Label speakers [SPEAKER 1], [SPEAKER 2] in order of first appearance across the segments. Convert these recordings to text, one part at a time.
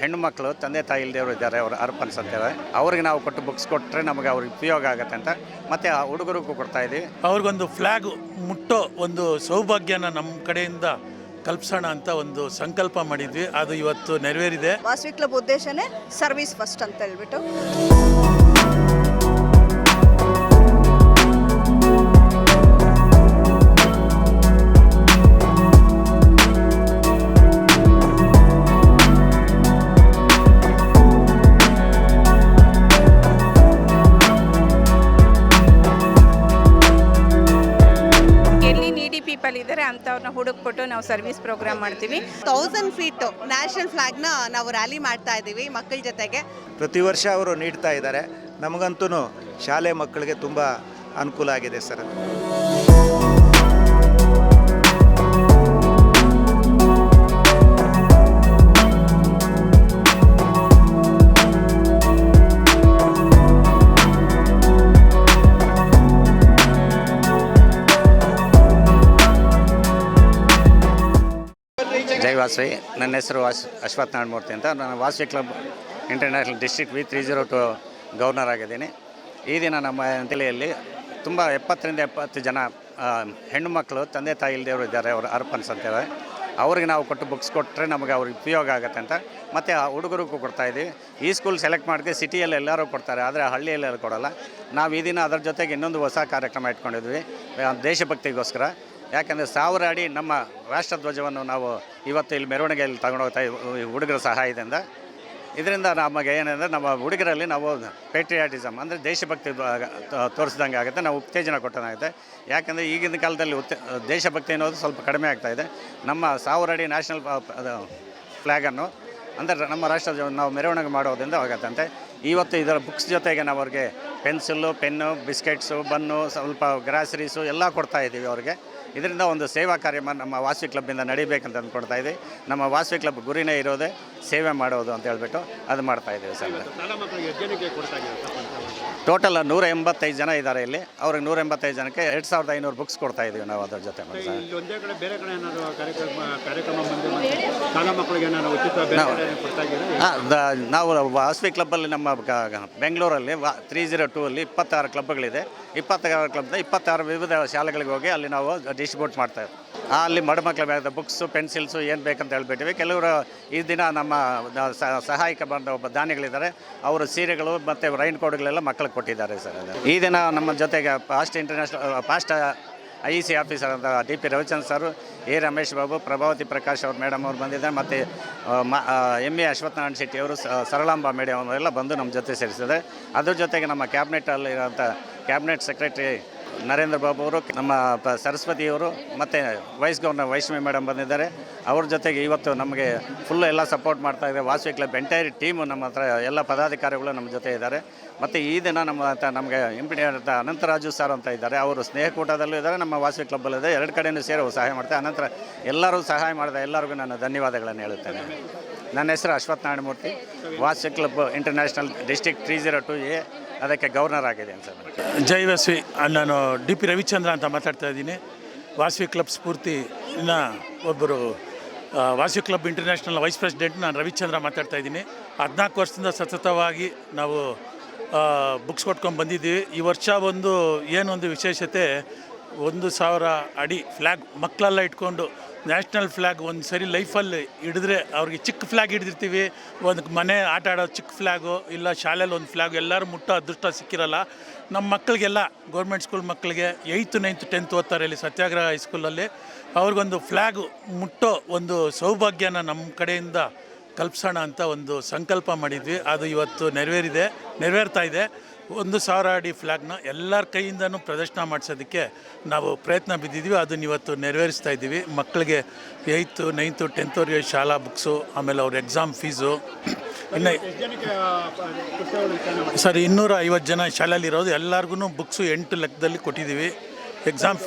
[SPEAKER 1] ಹೆಣ್ಣು ಮಕ್ಕಳು ತಂದೆ ತಾಯಿ ಇಲ್ದೇವರು ಇದ್ದಾರೆ ಅವರು ಅರ್ಪನ್ಸ್ ಅಂತೇವೆ ಅವ್ರಿಗೆ ನಾವು ಕೊಟ್ಟು ಬುಕ್ಸ್ ಕೊಟ್ಟರೆ ನಮಗೆ ಅವ್ರಿಗೆ ಉಪಯೋಗ ಆಗುತ್ತೆ ಅಂತ. ಮತ್ತು ಆ ಹುಡುಗರಿಗೂ ಕೊಡ್ತಾ ಇದ್ದೀವಿ.
[SPEAKER 2] ಅವ್ರಿಗೊಂದು ಫ್ಲ್ಯಾಗ್ ಮುಟ್ಟೋ ಒಂದು ಸೌಭಾಗ್ಯನ ನಮ್ಮ ಕಡೆಯಿಂದ ಕಲ್ಪಿಸೋಣ ಅಂತ ಒಂದು ಸಂಕಲ್ಪ ಮಾಡಿದ್ವಿ. ಅದು ಇವತ್ತು ನೆರವೇರಿದೆ.
[SPEAKER 3] ವಾಸವಿ ಕ್ಲಬ್ ಉದ್ದೇಶನೇ ಸರ್ವಿಸ್ ಫಸ್ಟ್ ಅಂತ ಹೇಳ್ಬಿಟ್ಟು.
[SPEAKER 4] ನಾವು ಸರ್ವಿಸ್ ಪ್ರೋಗ್ರಾಮ್ ಮಾಡ್ತೀವಿ.
[SPEAKER 5] ತೌಸಂಡ್ ಫೀಟ್ ನ್ಯಾಷನಲ್ ಫ್ಲಾಗ್ನ ನಾವು ರ್ಯಾಲಿ ಮಾಡ್ತಾ ಇದ್ದೀವಿ ಮಕ್ಕಳ ಜೊತೆಗೆ.
[SPEAKER 6] ಪ್ರತಿ ವರ್ಷ ಅವರು ನೀಡ್ತಾ ಇದ್ದಾರೆ. ನಮಗಂತೂ ಶಾಲೆ ಮಕ್ಕಳಿಗೆ ತುಂಬ ಅನುಕೂಲ ಆಗಿದೆ ಸರ್.
[SPEAKER 1] ವಾಸವಿ. ನನ್ನ ಹೆಸರು ವಾಸ್ ಅಶ್ವಥ್ ನಾಡಮೂರ್ತಿ ಅಂತ. ನಾನು Vasavi club international district V three zero two governor ಆಗಿದ್ದೀನಿ. ಈ ದಿನ ನಮ್ಮ ಜಿಲ್ಲೆಯಲ್ಲಿ ತುಂಬ ಎಪ್ಪತ್ತರಿಂದ ಎಪ್ಪತ್ತು ಜನ ಹೆಣ್ಣು ಮಕ್ಕಳು, ತಂದೆ ತಾಯಿ ಇದ್ದಾರೆ. ಅವರು ಅರ್ಪನ್ಸ್ ಅಂತೇಳಿ ಅವ್ರಿಗೆ ನಾವು ಕೊಟ್ಟು ಬುಕ್ಸ್ ಕೊಟ್ಟರೆ ನಮಗೆ ಅವ್ರಿಗೆ ಉಪಯೋಗ ಆಗುತ್ತೆ ಅಂತ ಮತ್ತು ಆ ಹುಡುಗರಿಗೂ ಕೊಡ್ತಾ ಇದ್ದೀವಿ. ಈ ಸ್ಕೂಲ್ ಸೆಲೆಕ್ಟ್ ಮಾಡಿದ್ರೆ ಸಿಟಿಯಲ್ಲಿ ಎಲ್ಲರೂ ಕೊಡ್ತಾರೆ, ಆದರೆ ಹಳ್ಳಿಯಲ್ಲಿ ಕೊಡೋಲ್ಲ. ನಾವು ಈ ದಿನ ಅದರ ಜೊತೆಗೆ ಇನ್ನೊಂದು ಹೊಸ ಕಾರ್ಯಕ್ರಮ ಇಟ್ಕೊಂಡಿದ್ವಿ ದೇಶಭಕ್ತಿಗೋಸ್ಕರ. ಯಾಕೆಂದರೆ ಸಾವಿರ ಅಡಿ ನಮ್ಮ ರಾಷ್ಟ್ರಧ್ವಜವನ್ನು ನಾವು ಇವತ್ತು ಇಲ್ಲಿ ಮೆರವಣಿಗೆಯಲ್ಲಿ ತಗೊಂಡೋಗ್ತಾ ಹುಡುಗರ ಸಹಾಯದಿಂದ ಇದರಿಂದ ನಮಗೆ ಏನಂದರೆ ನಮ್ಮ ಹುಡುಗರಲ್ಲಿ ನಾವು ಪೇಟ್ರಿಯಾಟಿಸಮ್ ಅಂದರೆ ದೇಶಭಕ್ತಿ ತೋರಿಸಿದಂಗೆ ಆಗುತ್ತೆ. ನಾವು ಉತ್ತೇಜನ ಕೊಟ್ಟನಾಗುತ್ತೆ. ಯಾಕಂದರೆ ಈಗಿನ ಕಾಲದಲ್ಲಿ ಉತ್ತ ದೇಶಭಕ್ತಿ ಅನ್ನೋದು ಸ್ವಲ್ಪ ಕಡಿಮೆ ಆಗ್ತಾ ಇದೆ. ನಮ್ಮ ಸಾವಿರ ಅಡಿ ನ್ಯಾಷನಲ್ ಫ್ಲ್ಯಾಗನ್ನು ಅಂದರೆ ನಮ್ಮ ರಾಷ್ಟ್ರದ ನಾವು ಮೆರವಣಿಗೆ ಮಾಡೋದ್ರಿಂದ ಆಗತ್ತಂತೆ. ಇವತ್ತು ಇದರ ಬುಕ್ಸ್ ಜೊತೆಗೆ ನಾವು ಅವ್ರಿಗೆ ಪೆನ್ಸಿಲ್ಲು ಪೆನ್ನು ಬಿಸ್ಕೆಟ್ಸು ಬನ್ನು, ಸ್ವಲ್ಪ ಗ್ರಾಸರೀಸು ಎಲ್ಲ ಕೊಡ್ತಾ ಇದ್ದೀವಿ ಅವ್ರಿಗೆ. ಇದರಿಂದ ಒಂದು ಸೇವಾ ಕಾರ್ಯ ನಮ್ಮ ವಾಸವಿ ಕ್ಲಬ್ಬಿಂದ ನಡಿಬೇಕಂತ ಅಂದ್ಕೊಡ್ತಾ ಇದ್ದೀವಿ. ನಮ್ಮ ವಾಸವಿ ಕ್ಲಬ್ ಗುರಿನೇ ಇರೋದೇ ಸೇವೆ ಮಾಡೋದು ಅಂತ ಹೇಳ್ಬಿಟ್ಟು ಅದು ಮಾಡ್ತಾ ಇದ್ದೀವಿ ಸರ್. ಟೋಟಲ್ ನೂರ ಎಂಬತ್ತೈದು ಜನ ಇದ್ದಾರೆ ಇಲ್ಲಿ. ಅವ್ರಿಗೆ ನೂರ ಎಂಬತ್ತೈದು ಜನಕ್ಕೆ ಎರಡು ಸಾವಿರದ ಐನೂರು ಬುಕ್ಸ್ ಕೊಡ್ತಾ ಇದ್ದೀವಿ ನಾವು ಅದ್ರ ಜೊತೆ ನಾವು- ವಾಸವಿ ಕ್ಲಬ್ಬಲ್ಲಿ ನಮ್ಮ ಬೆಂಗಳೂರಲ್ಲಿ ತ್ರೀ ಜೀರೋ ಟೂ ಅಲ್ಲಿ ಇಪ್ಪತ್ತಾರು ಕ್ಲಬ್ಗಳಿದೆ ಇಪ್ಪತ್ತಾರು ಕ್ಲಬ್ದ ಇಪ್ಪತ್ತಾರು ವಿವಿಧ ಶಾಲೆಗಳಿಗೆ ಹೋಗಿ ಅಲ್ಲಿ ನಾವು ಡಿಸ್ಟ್ರಿಬ್ಯೂಟ್ ಮಾಡ್ತಾ ಇದ್ದೀವಿ ಅಲ್ಲಿ ಮಡ ಮಕ್ಕಳ ಬುಕ್ಸು ಪೆನ್ಸಿಲ್ಸು ಏನು ಬೇಕಂತ ಹೇಳ್ಬಿಟ್ಟಿವಿ. ಕೆಲವರು ಈ ದಿನ ನಮ್ಮ ಸ- ಸಹಾಯಕ ಬಂದ ಒಬ್ಬ ದಾನಿಗಳಿದ್ದಾರೆ. ಅವರು ಸೀರೆಗಳು ಮತ್ತು ರೈನ್ ಕೋಡ್ಗಳೆಲ್ಲ ಮಕ್ಕಳಿಗೆ ಕೊಟ್ಟಿದ್ದಾರೆ ಸರ್ ಈ ದಿನ ನಮ್ಮ ಜೊತೆಗೆ past international fast I C officer ಅಂತ D P Ravichandra sir, A Ramesh Babu, Prabhavati Prakash ಅವ್ರ ಮೇಡಮ್ ಅವ್ರು ಬಂದಿದ್ದಾರೆ. ಮತ್ತು ಎಂ ಎ ಅಶ್ವತ್ಥನಾರಾಯಣ ಶೆಟ್ಟಿ ಅವರು ಸರಳಾಂಬ ಮೇಡಮ್ ಅವರೆಲ್ಲ ಬಂದು ನಮ್ಮ ಜೊತೆ ಸೇರಿಸಿದ್ದಾರೆ. ಅದ್ರ ಜೊತೆಗೆ ನಮ್ಮ ಕ್ಯಾಬಿನೆಟಲ್ಲಿ ಇರೋಂಥ ಕ್ಯಾಬಿನೆಟ್ ಸೆಕ್ರೆಟರಿ ನರೇಂದ್ರ ಬಾಬು ಅವರು, ನಮ್ಮ ಪ ಸರಸ್ವತಿಯವರು ಮತ್ತು ವೈಸ್ ಗವರ್ನರ್ ವೈಷ್ಣವಿ ಮೇಡಮ್ ಬಂದಿದ್ದಾರೆ. ಅವ್ರ ಜೊತೆಗೆ ಇವತ್ತು ನಮಗೆ ಫುಲ್ ಎಲ್ಲ ಸಪೋರ್ಟ್ ಮಾಡ್ತಾ ಇದೆ. ವಾಸವಿ ಕ್ಲಬ್ ಎಂಟೈರ್ ಟೀಮು ನಮ್ಮ ಹತ್ರ ಎಲ್ಲ ಪದಾಧಿಕಾರಿಗಳು ನಮ್ಮ ಜೊತೆ ಇದ್ದಾರೆ. ಮತ್ತು ಈ ದಿನ ನಮ್ಮ ನಮಗೆ ಇಂಪಿಡಿಯಂಟ್ ಅನಂತರಾಜು ಸರ್ ಅಂತ ಇದ್ದಾರೆ. ಅವರು ಸ್ನೇಹಕೂಟದಲ್ಲೂ ಇದ್ದಾರೆ, ನಮ್ಮ ವಾಸವಿ ಕ್ಲಬ್ಬಲ್ಲೂ ಇದೆ ಎರಡು ಕಡೆಯೂ ಸೇರಿ ಸಹಾಯ ಮಾಡ್ತಾರೆ. ಅನಂತರ ಎಲ್ಲರೂ ಸಹಾಯ ಮಾಡಿದ ಎಲ್ಲರಿಗೂ ನಾನು ಧನ್ಯವಾದಗಳನ್ನು ಹೇಳುತ್ತೇನೆ. ನನ್ನ ಹೆಸರು Ashwatha Narayanamurthy Vasavi club international district three zero two A ಅದಕ್ಕೆ ಗವರ್ನರ್ ಆಗಿದ್ದೇನೆ ಸರ್
[SPEAKER 2] ಜೈ ವಾಸ್ವಿ ನಾನು ಡಿ ಪಿ ರವಿಚಂದ್ರ ಅಂತ ಮಾತಾಡ್ತಾ ಇದ್ದೀನಿ. ವಾಸವಿ ಕ್ಲಬ್ ಸ್ಫೂರ್ತಿ ಇನ್ನ ಒಬ್ಬರು Vasavi club international vice president ನಾನು ರವಿಚಂದ್ರ ಮಾತಾಡ್ತಾ ಇದ್ದೀನಿ. ಹದಿನಾಲ್ಕು ವರ್ಷದಿಂದ ಸತತವಾಗಿ ನಾವು ಬುಕ್ಸ್ ಕೊಟ್ಕೊಂಡು ಬಂದಿದ್ದೀವಿ. ಈ ವರ್ಷ ಒಂದು ಏನೊಂದು ವಿಶೇಷತೆ ಒಂದು ಸಾವಿರ ಅಡಿ ಫ್ಲ್ಯಾಗ್ ಮಕ್ಕಳೆಲ್ಲ ಇಟ್ಕೊಂಡು ನ್ಯಾಷನಲ್ ಫ್ಲ್ಯಾಗ್ ಒಂದು ಸರಿ ಲೈಫಲ್ಲಿ ಹಿಡಿದ್ರೆ ಅವ್ರಿಗೆ ಚಿಕ್ಕ ಫ್ಲ್ಯಾಗ್ ಹಿಡಿದಿರ್ತೀವಿ. ಒಂದು ಮನೆ ಆಟ ಆಡೋ ಚಿಕ್ಕ ಫ್ಲ್ಯಾಗು ಇಲ್ಲ ಶಾಲೆಯಲ್ಲಿ ಒಂದು ಫ್ಲ್ಯಾಗ್ ಎಲ್ಲರೂ ಮುಟ್ಟೋ ಅದೃಷ್ಟ ಸಿಕ್ಕಿರಲ್ಲ. ನಮ್ಮ ಮಕ್ಕಳಿಗೆಲ್ಲ ಗೌರ್ಮೆಂಟ್ ಸ್ಕೂಲ್ ಮಕ್ಕಳಿಗೆ ಏಯ್ತು ನೈನ್ತ್ ಟೆಂತ್ ಓದ್ತಾರೆ ಇಲ್ಲಿ ಸತ್ಯಾಗ್ರಹ ಹೈಸ್ಕೂಲಲ್ಲಿ ಅವ್ರಿಗೊಂದು ಫ್ಲ್ಯಾಗ್ ಮುಟ್ಟೋ ಒಂದು ಸೌಭಾಗ್ಯನ ನಮ್ಮ ಕಡೆಯಿಂದ ಕಲ್ಪಿಸೋಣ ಅಂತ ಒಂದು ಸಂಕಲ್ಪ ಮಾಡಿದ್ವಿ. ಅದು ಇವತ್ತು ನೆರವೇರಿದೆ, ನೆರವೇರ್ತಾ ಇದೆ. ಒಂದು ಸಾವಿರ ಅಡಿ ಫ್ಲ್ಯಾಗ್ನ ಎಲ್ಲರ ಕೈಯಿಂದನೂ ಪ್ರದರ್ಶನ ಮಾಡಿಸೋದಕ್ಕೆ ನಾವು ಪ್ರಯತ್ನ ಬಿದ್ದಿದ್ವಿ. ಅದನ್ನ ಇವತ್ತು ನೆರವೇರಿಸ್ತಾ ಇದ್ದೀವಿ. ಮಕ್ಕಳಿಗೆ ಏಯ್ತು, ನೈನ್ತು, ಟೆಂತ್ವರೆಗೆ ಶಾಲಾ ಬುಕ್ಸು, ಆಮೇಲೆ ಅವ್ರ ಎಕ್ಸಾಮ್ ಫೀಸು. ಇನ್ನು ಸರ್, ಇನ್ನೂರ ಐವತ್ತು ಜನ ಶಾಲೆಯಲ್ಲಿ ಇರೋದು. ಎಲ್ಲರಿಗೂ ಬುಕ್ಸು ಎಂಟು ಲೆಕ್ಕದಲ್ಲಿ ಕೊಟ್ಟಿದ್ದೀವಿ. ಎಕ್ಸಾಮ್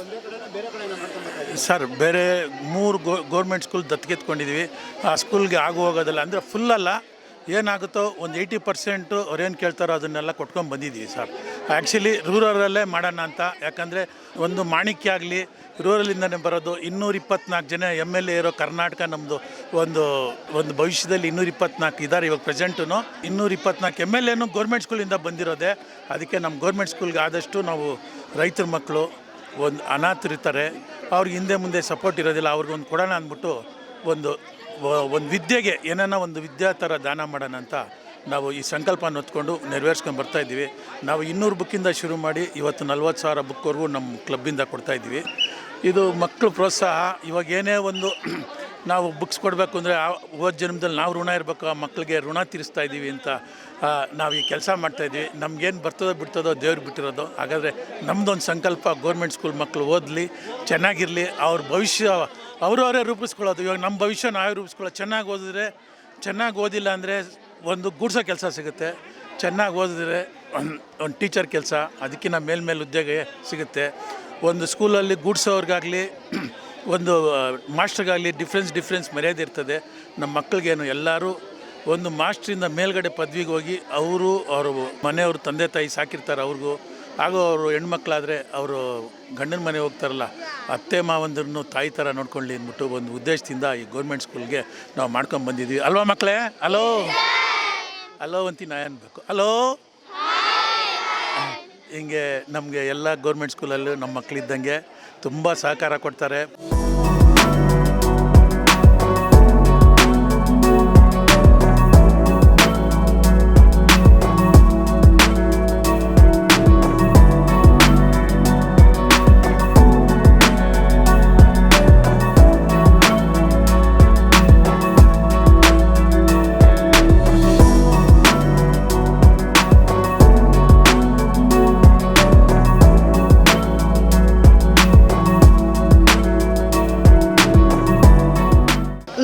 [SPEAKER 2] ಸರ್, ಬೇರೆ ಮೂರು ಗೋ, ಗೌರ್ಮೆಂಟ್ ಸ್ಕೂಲ್ ದತ್ತಿಗೆತ್ಕೊಂಡಿದ್ದೀವಿ. ಆ ಸ್ಕೂಲ್ಗೆ ಆಗು ಹೋಗೋದಿಲ್ಲ ಅಂದರೆ ಫುಲ್ಲಲ್ಲ ಏನಾಗುತ್ತೋ ಒಂದು ಏಯ್ಟಿ ಪರ್ಸೆಂಟು ಅವ್ರೇನು ಕೇಳ್ತಾರೋ ಅದನ್ನೆಲ್ಲ ಕೊಟ್ಕೊಂಡು ಬಂದಿದ್ದೀವಿ ಸರ್. ಆ್ಯಕ್ಚುಲಿ ರೂರಲಲ್ಲೇ ಮಾಡೋಣ ಅಂತ, ಯಾಕಂದರೆ ಒಂದು ಮಾಣಿಕ್ಯ ಆಗಲಿ ರೂರಲಿಂದನೇ ಬರೋದು ಇನ್ನೂರ ಇಪ್ಪತ್ನಾಲ್ಕು ಜನ ಎಂ ಎಲ್ ಎ ಇರೋ ಕರ್ನಾಟಕ ನಮ್ಮದು ಒಂದು ಒಂದು ಭವಿಷ್ಯದಲ್ಲಿ ಇನ್ನೂರ ಇಪ್ಪತ್ನಾಲ್ಕು ಇದ್ದಾರೆ ಇವಾಗ ಪ್ರೆಸೆಂಟು ಇನ್ನೂರ ಇಪ್ಪತ್ನಾಲ್ಕು ಎಂ ಎಲ್ ಎನು ಗೌರ್ಮೆಂಟ್ ಸ್ಕೂಲಿಂದ ಬಂದಿರೋದೆ. ಅದಕ್ಕೆ ನಮ್ಮ ಗೌರ್ಮೆಂಟ್ ಸ್ಕೂಲ್ಗೆ ಆದಷ್ಟು ನಾವು ರೈತರ ಮಕ್ಕಳು ಒಂದು ಅನಾಥರಿರ್ತಾರೆ. ಅವ್ರಿಗೆ ಹಿಂದೆ ಮುಂದೆ ಸಪೋರ್ಟ್ ಇರೋದಿಲ್ಲ, ಅವ್ರಿಗೊಂದು ಕೊಡೋಣ ಅಂದ್ಬಿಟ್ಟು ಒಂದು ಒಂದು ವಿದ್ಯೆಗೆ ಏನನ್ನ ಒಂದು ವಿದ್ಯಾ ಥರ ದಾನ ಮಾಡೋಣ ಅಂತ ನಾವು ಈ ಸಂಕಲ್ಪನ ಹೊತ್ಕೊಂಡು ನೆರವೇರಿಸ್ಕೊಂಡು ಬರ್ತಾ ಇದ್ದೀವಿ. ನಾವು ಇನ್ನೂರು ಬುಕ್ಕಿಂದ ಶುರು ಮಾಡಿ ಇವತ್ತು ನಲ್ವತ್ತು ಸಾವಿರ ಬುಕ್ವರೆಗೂ ನಮ್ಮ ಕ್ಲಬ್ಬಿಂದ ಕೊಡ್ತಾ ಇದ್ದೀವಿ. ಇದು ಮಕ್ಕಳು ಪ್ರೋತ್ಸಾಹ. ಇವಾಗ ಏನೇ ಒಂದು ನಾವು ಬುಕ್ಸ್ ಕೊಡಬೇಕು ಅಂದರೆ ಹೋದ ಜನ್ಮದಲ್ಲಿ ನಾವು ಋಣ ಇರಬೇಕು, ಆ ಮಕ್ಕಳಿಗೆ ಋಣ ತೀರಿಸ್ತಾ ಇದ್ದೀವಿ ಅಂತ ನಾವು ಈ ಕೆಲಸ ಮಾಡ್ತಾಯಿದ್ವಿ ನಮ್ಗೇನು ಬರ್ತದೋ ಬಿಡ್ತದೋ ದೇವ್ರು ಬಿಟ್ಟಿರೋದು. ಹಾಗಾದರೆ ನಮ್ಮದೊಂದು ಸಂಕಲ್ಪ ಗೌರ್ಮೆಂಟ್ ಸ್ಕೂಲ್ ಮಕ್ಕಳು ಓದಲಿ, ಚೆನ್ನಾಗಿರಲಿ, ಅವ್ರ ಭವಿಷ್ಯ ಅವರವರೇ ರೂಪಿಸ್ಕೊಳ್ಳೋದು. ಇವಾಗ ನಮ್ಮ ಭವಿಷ್ಯ ನಾವೇ ರೂಪಿಸ್ಕೊಳ್ಳೋದು. ಚೆನ್ನಾಗಿ ಓದಿದ್ರೆ, ಚೆನ್ನಾಗಿ ಓದಿಲ್ಲ ಅಂದರೆ ಒಂದು ಗೂಡ್ಸೋ ಕೆಲಸ ಸಿಗುತ್ತೆ. ಚೆನ್ನಾಗಿ ಓದಿದ್ರೆ ಒಂದು ಒಂದು ಟೀಚರ್ ಕೆಲಸ ಅದಕ್ಕಿಂತ ಮೇಲ್ಮೇಲೆ ಉದ್ಯೋಗ ಸಿಗುತ್ತೆ. ಒಂದು ಸ್ಕೂಲಲ್ಲಿ ಗೂಡ್ಸೋರ್ಗಾಗಲಿ ಒಂದು ಮಾಸ್ಟ್ರಿಗಾಗಲಿ ಡಿಫ್ರೆನ್ಸ್ ಡಿಫ್ರೆನ್ಸ್ ಮರ್ಯಾದೆ ಇರ್ತದೆ. ನಮ್ಮ ಮಕ್ಕಳಿಗೇನು ಎಲ್ಲರೂ ಒಂದು ಮಾಸ್ಟ್ರಿಂದ ಮೇಲ್ಗಡೆ ಪದವಿಗೆ ಹೋಗಿ ಅವರು ಅವರು ಮನೆಯವರು ತಂದೆ ತಾಯಿ ಸಾಕಿರ್ತಾರೆ ಅವ್ರಿಗೂ. ಹಾಗೂ ಅವರು ಹೆಣ್ಮಕ್ಳಾದರೆ ಅವರು ಗಂಡನ ಮನೆ ಹೋಗ್ತಾರಲ್ಲ ಅತ್ತೆ ಮಾವಂದ್ರನ್ನು ತಾಯಿ ಥರ ನೋಡ್ಕೊಳ್ಳಿ ಅಂದ್ಬಿಟ್ಟು ಒಂದು ಉದ್ದೇಶದಿಂದ ಈ ಗೌರ್ಮೆಂಟ್ ಸ್ಕೂಲ್ಗೆ ನಾವು ಮಾಡ್ಕೊಂಡು ಬಂದಿದ್ವಿ. ಅಲ್ವಾ ಮಕ್ಕಳೇ? ಹಲೋ? ಹಲೋ ಅಂತ ನಾ ಅನ್ಬೇಕು ಹಲೋ? ಹಿಂಗೆ ನಮಗೆ ಎಲ್ಲ ಗೌರ್ಮೆಂಟ್ ಸ್ಕೂಲಲ್ಲೂ ನಮ್ಮ ಮಕ್ಕಳಿದ್ದಂಗೆ ತುಂಬ ಸಹಕಾರ ಕೊಡ್ತಾರೆ.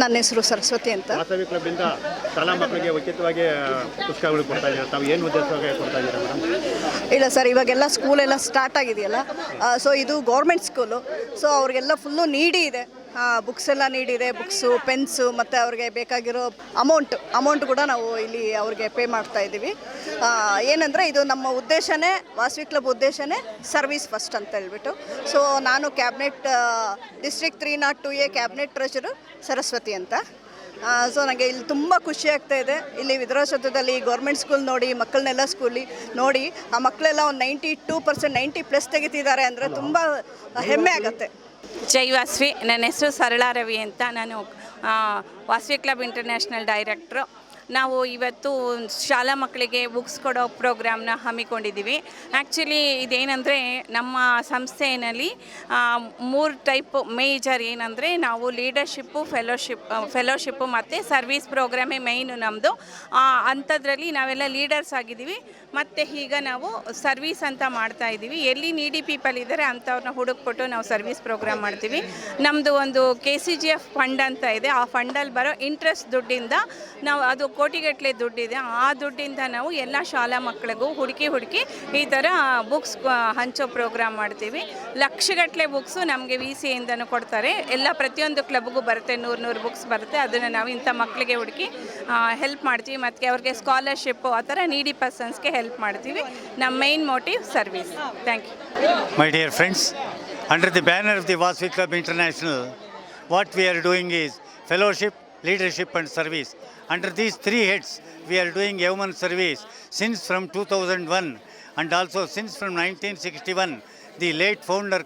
[SPEAKER 3] ನನ್ನ ಹೆಸರು ಸರಸ್ವತಿ ಅಂತ.
[SPEAKER 7] ವಾಸವಿ ಕ್ಲಬ್ಬಿಂದ ಶಾಲಾ ಮಕ್ಕಳಿಗೆ ಉಚಿತವಾಗಿ ಪುಸ್ತಕಗಳು ಕೊಡ್ತಾ ಇದ್ದಾರೆ? ತಾವು ಏನು ಉದ್ದೇಶವಾಗಿ ಕೊಡ್ತಾ ಇದ್ದೀರಾ ಮೇಡಮ್?
[SPEAKER 3] ಇಲ್ಲ ಸರ್ ಇವಾಗೆಲ್ಲ ಸ್ಕೂಲೆಲ್ಲ ಸ್ಟಾರ್ಟ್ ಆಗಿದೆಯಲ್ಲ ಸೊ ಇದು ಗೌರ್ಮೆಂಟ್ ಸ್ಕೂಲು ಸೊ ಅವ್ರಿಗೆಲ್ಲ ಫುಲ್ಲು ನೀಡಿ ಇದೆ. ಬುಕ್ಸ್ ಎಲ್ಲ ನೀಡಿದೆ ಬುಕ್ಸು ಪೆನ್ಸು ಮತ್ತು ಅವ್ರಿಗೆ ಬೇಕಾಗಿರೋ ಅಮೌಂಟ್ ಅಮೌಂಟ್ ಕೂಡ ನಾವು ಇಲ್ಲಿ ಅವ್ರಿಗೆ ಪೇ ಮಾಡ್ತಾ ಇದ್ದೀವಿ. ಏನಂದರೆ ಇದು ನಮ್ಮ ಉದ್ದೇಶನೇ, ವಾಸವಿ ಕ್ಲಬ್ ಉದ್ದೇಶನೇ ಸರ್ವಿಸ್ ಫಸ್ಟ್ ಅಂತ ಹೇಳ್ಬಿಟ್ಟು. ಸೊ ನಾನು cabinet district three nought two A cabinet treasurer Saraswati ಅಂತ. ಸೊ ನನಗೆ ಇಲ್ಲಿ ತುಂಬ ಖುಷಿ ಆಗ್ತಾ ಇದೆ. ಇಲ್ಲಿ ವಿಧಾನಸೌಧದಲ್ಲಿ ಗೌರ್ಮೆಂಟ್ ಸ್ಕೂಲ್ ನೋಡಿ, ಮಕ್ಕಳನ್ನೆಲ್ಲ ಸ್ಕೂಲಿ ನೋಡಿ, ಆ ಮಕ್ಕಳೆಲ್ಲ ಒಂದು ninety two percent ninety plus ತೆಗಿತಿದ್ದಾರೆ ಅಂದರೆ ತುಂಬ ಹೆಮ್ಮೆ ಆಗುತ್ತೆ.
[SPEAKER 4] ಜೈ ವಾಸ್ವಿ. ನನ್ನ ಹೆಸರು ಸರಳಾ ರವಿ ಅಂತ ನಾನು ವಾಸ್ವಿ ಕ್ಲಬ್ ಇಂಟರ್ನ್ಯಾಷನಲ್ ಡೈರೆಕ್ಟ್ರು. ನಾವು ಇವತ್ತು ಶಾಲಾ ಮಕ್ಕಳಿಗೆ ಬುಕ್ಸ್ ಕೊಡೋ ಪ್ರೋಗ್ರಾಮ್ನ ಹಮ್ಮಿಕೊಂಡಿದ್ದೀವಿ. ಆ್ಯಕ್ಚುಲಿ ಇದೇನೆಂದರೆ ನಮ್ಮ ಸಂಸ್ಥೆಯಲ್ಲಿ ಮೂರು ಟೈಪ್ ಮೇಜರ್ ಏನಂದರೆ ನಾವು ಲೀಡರ್ಶಿಪ್ಪು, ಫೆಲೋಶಿಪ್ ಫೆಲೋಶಿಪ್ಪು ಮತ್ತು ಸರ್ವಿಸ್ ಪ್ರೋಗ್ರಾಮೇ ಮೈನು ನಮ್ಮದು ಅಂಥದ್ರಲ್ಲಿ ನಾವೆಲ್ಲ ಲೀಡರ್ಸ್ ಆಗಿದ್ದೀವಿ. ಮತ್ತು ಈಗ ನಾವು ಸರ್ವಿಸ್ ಅಂತ ಮಾಡ್ತಾ ಇದ್ದೀವಿ. ಎಲ್ಲಿ ನೀಡಿ ಪೀಪಲ್ ಇದ್ದಾರೆ ಅಂಥವ್ರನ್ನ ಹುಡುಕ್ಬಿಟ್ಟು ನಾವು ಸರ್ವಿಸ್ ಪ್ರೋಗ್ರಾಮ್ ಮಾಡ್ತೀವಿ. ನಮ್ಮದು ಒಂದು K C G F fund ಅಂತ ಇದೆ. ಆ ಫಂಡಲ್ಲಿ ಬರೋ ಇಂಟ್ರೆಸ್ಟ್ ದುಡ್ಡಿಂದ ನಾವು ಅದು ಕೋಟಿಗಟ್ಟಲೆ ದುಡ್ಡಿದೆ. ಆ ದುಡ್ಡಿಂದ ನಾವು ಎಲ್ಲ ಶಾಲಾ ಮಕ್ಕಳಿಗೂ ಹುಡುಕಿ ಹುಡುಕಿ ಈ ಥರ ಬುಕ್ಸ್ ಹಂಚೋ ಪ್ರೋಗ್ರಾಮ್ ಮಾಡ್ತೀವಿ. ಲಕ್ಷಗಟ್ಟಲೆ ಬುಕ್ಸು ನಮಗೆ ವಿ ಸಿ ಇಂದನೂ ಕೊಡ್ತಾರೆ. ಎಲ್ಲ ಪ್ರತಿಯೊಂದು ಕ್ಲಬ್ಗೂ ಬರುತ್ತೆ. ನೂರು ನೂರು ಬುಕ್ಸ್ ಬರುತ್ತೆ. ಅದನ್ನು ನಾವು ಇಂಥ ಮಕ್ಕಳಿಗೆ ಹುಡುಕಿ ಹೆಲ್ಪ್ ಮಾಡ್ತೀವಿ. ಮತ್ತು ಅವ್ರಿಗೆ ಸ್ಕಾಲರ್ಶಿಪ್ಪು ಆ ಥರ ನೀಡಿ ಪರ್ಸನ್ಸ್ಗೆ ಹೆಲ್ಪ್ ಮಾಡ್ತೀವಿ ನಮ್ಮ main motive service thank you
[SPEAKER 8] My dear friends under the banner of the Vasavi club International, what we are doing is fellowship, leadership, and service. Under these three heads, we are doing human service since from 2001 and also since from 1961. The late founder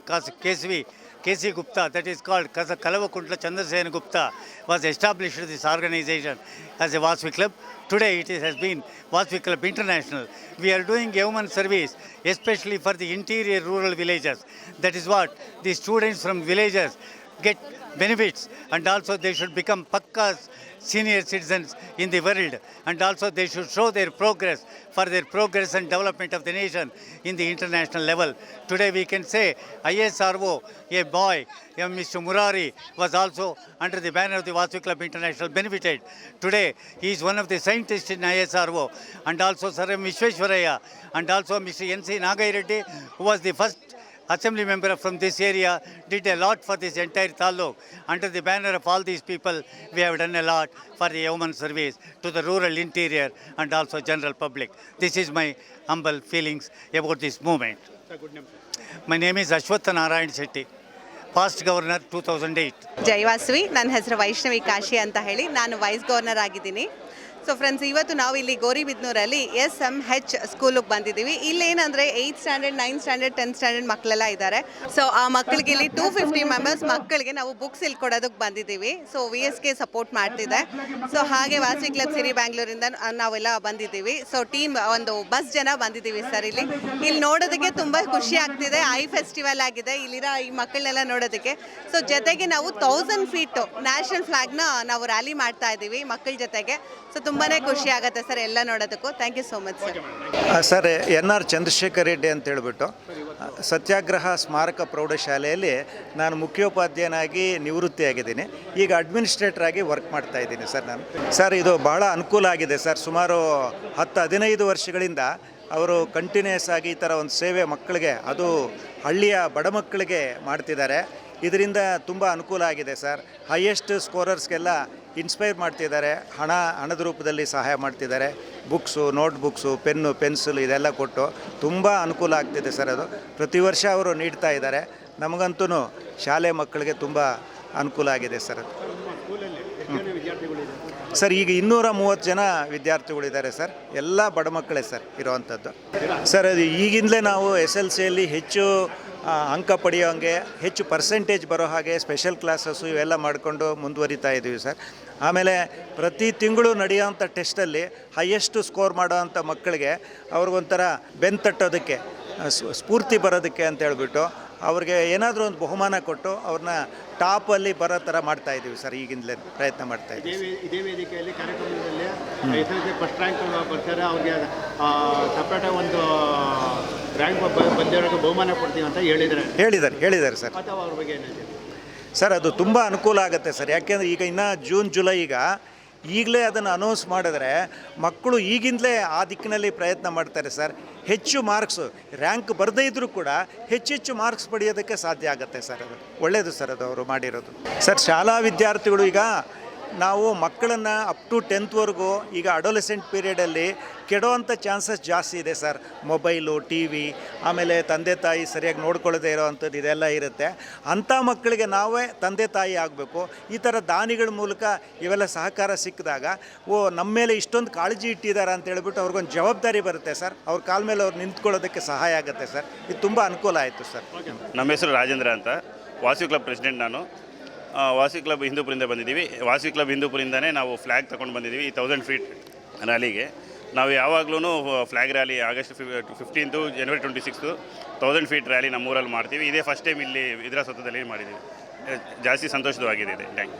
[SPEAKER 8] KSV, KC Gupta, that is called Kalavakuntla Chandrasen Gupta, was established this organization as a Vasvi Club. Today it is- has been Vasvi Club International. We are doing human service, especially for the interior rural villages. That is what the students from villages get benefits and also they should become pakkas senior citizens in the world and also they should show their progress for their progress and development of the nation in the international level. Today we can say ISRO, a boy, a Mr. Murari was also under the banner of the Vasu Club International benefited. Today he is one of the scientists in ISRO and also Sir M. Vishweshwaraya and also Mr. N.C. Nagai Reddy who was the first assembly member from this area, did a lot for this entire taluk. Under the banner of all these people, we have done a lot for the human service to the rural interior and also general public. This is my humble feelings about this movement. My name is Ashwatha Narayan Shetty, past governor 2008.
[SPEAKER 5] ಜಯವಾಸವಿ ನನ್ನ ಹೆಸರು ವೈಷ್ಣವಿ ಕಾಶಿ ಅಂತ ಹೇಳಿ ನಾನು vice governor ಆಗಿದ್ದೀನಿ so friends ಇವತ್ತು ನಾವು ಇಲ್ಲಿ ಗೋರಿಬಿದ್ನೂರಲ್ಲಿ ಎಸ್ ಎಂ ಹೆಚ್ ಸ್ಕೂಲಿಗೆ ಬಂದಿದ್ದೀವಿ. ಇಲ್ಲಿ ಏನಂದರೆ eighth standard nine standard tenth standard ಮಕ್ಕಳೆಲ್ಲ ಇದ್ದಾರೆ. ಸೊ ಆ ಮಕ್ಕಳಿಗೆ ಇಲ್ಲಿ ಟೂ ಫಿಫ್ಟಿ ಮೆಂಬರ್ಸ್ ಮಕ್ಕಳಿಗೆ ನಾವು ಬುಕ್ಸ್ ಇಲ್ಲಿ ಕೊಡೋದಕ್ಕೆ ಬಂದಿದ್ದೀವಿ. So V S K support ಮಾಡ್ತಿದೆ. ಸೊ ಹಾಗೆ ವಾಸಿ ಕ್ಲಬ್ ಸಿರಿ ಬ್ಯಾಂಗ್ಳೂರಿಂದ ನಾವೆಲ್ಲ ಬಂದಿದ್ದೀವಿ. ಸೊ ಟೀಮ್ ಒಂದು ಬಸ್ ಜನ ಬಂದಿದ್ದೀವಿ ಸರ್ ಇಲ್ಲಿ. ಇಲ್ಲಿ ನೋಡೋದಕ್ಕೆ ತುಂಬ ಖುಷಿ ಆಗ್ತಿದೆ. ಐ ಫೆಸ್ಟಿವಲ್ ಆಗಿದೆ. ಇಲ್ಲಿರೋ ಈ ಮಕ್ಕಳನ್ನೆಲ್ಲ ನೋಡೋದಕ್ಕೆ. ಸೊ ಜೊತೆಗೆ ನಾವು ತೌಸಂಡ್ ಫೀಟು ನ್ಯಾಷನಲ್ ಫ್ಲಾಗ್ನ ನಾವು ರ್ಯಾಲಿ ಮಾಡ್ತಾ ಇದ್ದೀವಿ ಮಕ್ಕಳ ಜೊತೆಗೆ. ಸೊ ತುಂಬಾ ಖುಷಿ ಆಗುತ್ತೆ ಸರ್ ಎಲ್ಲ ನೋಡೋದಕ್ಕೂ. Thank you so much sir
[SPEAKER 6] sir N R Chandrashekar Reddy ಅಂತ ಹೇಳ್ಬಿಟ್ಟು ಸತ್ಯಾಗ್ರಹ ಸ್ಮಾರಕ ಪ್ರೌಢಶಾಲೆಯಲ್ಲಿ ನಾನು ಮುಖ್ಯೋಪಾಧ್ಯಾಯನಾಗಿ ನಿವೃತ್ತಿಯಾಗಿದ್ದೀನಿ. ಈಗ ಅಡ್ಮಿನಿಸ್ಟ್ರೇಟರ್ ಆಗಿ ವರ್ಕ್ ಮಾಡ್ತಾ ಇದ್ದೀನಿ ಸರ್ ನಾನು. ಸರ್ ಇದು ಬಹಳ ಅನುಕೂಲ ಆಗಿದೆ ಸರ್. ಸುಮಾರು ಹತ್ತು ಹದಿನೈದು ವರ್ಷಗಳಿಂದ ಅವರು ಕಂಟಿನ್ಯೂಸ್ ಆಗಿ ಈ ಥರ ಒಂದು ಸೇವೆ ಮಕ್ಕಳಿಗೆ ಅದು ಹಳ್ಳಿಯ ಬಡ ಮಕ್ಕಳಿಗೆ ಮಾಡ್ತಿದ್ದಾರೆ. ಇದರಿಂದ ತುಂಬ ಅನುಕೂಲ ಆಗಿದೆ ಸರ್. ಹೈಯೆಸ್ಟ್ ಸ್ಕೋರರ್ಸ್ಗೆಲ್ಲ ಇನ್ಸ್ಪೈರ್ ಮಾಡ್ತಿದ್ದಾರೆ. ಹಣ, ಹಣದ ರೂಪದಲ್ಲಿ ಸಹಾಯ ಮಾಡ್ತಿದ್ದಾರೆ. Books note books pen pencil ಇದೆಲ್ಲ ಕೊಟ್ಟು ತುಂಬ ಅನುಕೂಲ ಆಗ್ತಿದೆ ಸರ್ ಅದು. ಪ್ರತಿ ವರ್ಷ ಅವರು ನೀಡ್ತಾ ಇದ್ದಾರೆ. ನಮಗಂತೂ ಶಾಲೆ ಮಕ್ಕಳಿಗೆ ತುಂಬ ಅನುಕೂಲ ಆಗಿದೆ ಸರ್ ಅದು. ಸರ್, ಈಗ ಇನ್ನೂರ ಮೂವತ್ತು ಜನ ವಿದ್ಯಾರ್ಥಿಗಳಿದ್ದಾರೆ ಸರ್. ಎಲ್ಲ ಬಡ ಮಕ್ಕಳೇ ಸರ್ ಇರೋವಂಥದ್ದು ಸರ್, ಅದು ಈಗಿಂದಲೇ ನಾವು ಎಸ್ ಎಲ್ ಸಿಯಲ್ಲಿ ಹೆಚ್ಚು ಅಂಕ ಪಡೆಯೋಂಗೆ ಹೆಚ್ಚು ಪರ್ಸೆಂಟೇಜ್ ಬರೋ ಹಾಗೆ ಸ್ಪೆಷಲ್ ಕ್ಲಾಸಸ್ಸು ಇವೆಲ್ಲ ಮಾಡಿಕೊಂಡು ಮುಂದುವರಿತಾ ಇದ್ದೀವಿ ಸರ್. ಆಮೇಲೆ ಪ್ರತಿ ತಿಂಗಳು ನಡೆಯೋವಂಥ ಟೆಸ್ಟಲ್ಲಿ ಹೈಯೆಸ್ಟ್ ಸ್ಕೋರ್ ಮಾಡೋವಂಥ ಮಕ್ಕಳಿಗೆ ಅವ್ರಿಗೊಂಥರ ಬೆನ್ ತಟ್ಟೋದಕ್ಕೆ ಸ್ಫೂರ್ತಿ ಬರೋದಕ್ಕೆ ಅಂತ ಹೇಳ್ಬಿಟ್ಟು ಅವ್ರಿಗೆ ಏನಾದರೂ ಒಂದು ಬಹುಮಾನ ಕೊಟ್ಟು ಅವ್ರನ್ನ ಟಾಪಲ್ಲಿ ಬರೋ ಥರ ಮಾಡ್ತಾ ಇದ್ದೀವಿ ಸರ್ ಈಗಿಂದಲೇ ಪ್ರಯತ್ನ ಮಾಡ್ತಾ ಇದ್ದೀವಿ
[SPEAKER 7] ಇದೇ ವೇದಿಕೆಯಲ್ಲಿ S L C first rank ಬರ್ತಾರೆ ಅವ್ರಿಗೆ ಸಪ್ರೇಟಾಗಿ ಒಂದು ರ್ಯಾಂಕ್ ಬಂದಿರೋರಿಗೆ ಬಹುಮಾನ ಕೊಡ್ತೀವಿ ಅಂತ ಹೇಳಿದ್ದಾರೆ.
[SPEAKER 6] ಹೇಳಿದ್ದಾರೆ ಹೇಳಿದ್ದಾರೆ ಸರ್.
[SPEAKER 7] ಅಥವಾ ಅವ್ರ ಬಗ್ಗೆ
[SPEAKER 6] ಸರ್ ಅದು ತುಂಬ ಅನುಕೂಲ ಆಗುತ್ತೆ ಸರ್. ಯಾಕೆಂದರೆ ಈಗ ಇನ್ನು ಜೂನ್ ಜುಲೈ ಈಗ ಈಗಲೇ ಅದನ್ನು ಅನೌನ್ಸ್ ಮಾಡಿದ್ರೆ ಮಕ್ಕಳು ಈಗಿಂದಲೇ ಆ ದಿಕ್ಕಿನಲ್ಲಿ ಪ್ರಯತ್ನ ಮಾಡ್ತಾರೆ ಸರ್. ಹೆಚ್ಚು ಮಾರ್ಕ್ಸು ರ್ಯಾಂಕ್ ಬರದೇ ಇದ್ದರೂ ಕೂಡ ಹೆಚ್ಚೆಚ್ಚು ಮಾರ್ಕ್ಸ್ ಪಡೆಯೋದಕ್ಕೆ ಸಾಧ್ಯ ಆಗುತ್ತೆ ಸರ್ ಅದು. ಒಳ್ಳೆಯದು ಸರ್ ಅದು ಅವರು ಮಾಡಿರೋದು. ಸರ್ ಶಾಲಾ ವಿದ್ಯಾರ್ಥಿಗಳು ಈಗ ನಾವು ಮಕ್ಕಳನ್ನು ಅಪ್ ಟು ಟೆಂತ್ವರೆಗೂ ಈಗ ಅಡೋಲೆಸೆಂಟ್ ಪೀರಿಯಡಲ್ಲಿ ಕೆಡೋವಂಥ ಚಾನ್ಸಸ್ ಜಾಸ್ತಿ ಇದೆ ಸರ್ ಮೊಬೈಲು ಟಿ ವಿ ಆಮೇಲೆ ತಂದೆ ತಾಯಿ ಸರಿಯಾಗಿ ನೋಡ್ಕೊಳ್ಳದೆ ಇರೋವಂಥದ್ದು ಇದೆಲ್ಲ ಇರುತ್ತೆ. ಅಂಥ ಮಕ್ಕಳಿಗೆ ನಾವೇ ತಂದೆ ತಾಯಿ ಆಗಬೇಕು. ಈ ಥರ ದಾನಿಗಳ ಮೂಲಕ ಇವೆಲ್ಲ ಸಹಕಾರ ಸಿಕ್ಕಿದಾಗ, ಓ, ನಮ್ಮ ಮೇಲೆ ಇಷ್ಟೊಂದು ಕಾಳಜಿ ಇಟ್ಟಿದ್ದಾರೆ ಅಂತ ಹೇಳ್ಬಿಟ್ಟು ಅವ್ರಿಗೊಂದು ಜವಾಬ್ದಾರಿ ಬರುತ್ತೆ ಸರ್ ಅವ್ರ ಕಾಲ ಮೇಲೆ ಅವ್ರು ನಿಂತ್ಕೊಳ್ಳೋದಕ್ಕೆ ಸಹಾಯ ಆಗುತ್ತೆ ಸರ್ ಇದು ತುಂಬ ಅನುಕೂಲ ಆಯಿತು ಸರ್
[SPEAKER 9] ನಮ್ಮ ಹೆಸರು ರಾಜೇಂದ್ರ ಅಂತ. ವಾಸಿ ಕ್ಲಬ್ ಪ್ರೆಸಿಡೆಂಟ್ ನಾನು. ವಾಸಿ ಕ್ಲಬ್ ಹಿಂದೂಪುರಿಂದ ಬಂದಿದ್ದೀವಿ. ವಾಸಿ ಕ್ಲಬ್ ಹಿಂದೂಪುರಿಂದನೇ ನಾವು ಫ್ಲ್ಯಾಗ್ ತಗೊಂಡು ಬಂದಿದ್ದೀವಿ. ಈ ತೌಸಂಡ್ ಫೀಟ್ ರ್ಯಾಲಿಗೆ ನಾವು ಯಾವಾಗಲೂ flag rally August fifteenth January twenty sixth thousand feet rally ನಮ್ಮೂರಲ್ಲಿ ಮಾಡ್ತೀವಿ. ಇದೇ ಫಸ್ಟ್ ಟೈಮ್ ಇಲ್ಲಿ ಇದರ ಸತ್ತದಲ್ಲಿ ಮಾಡಿದ್ದೀವಿ. ಜಾಸ್ತಿ ಸಂತೋಷವಾಗಿದೆ ಇದೆ ಥ್ಯಾಂಕ್ ಯು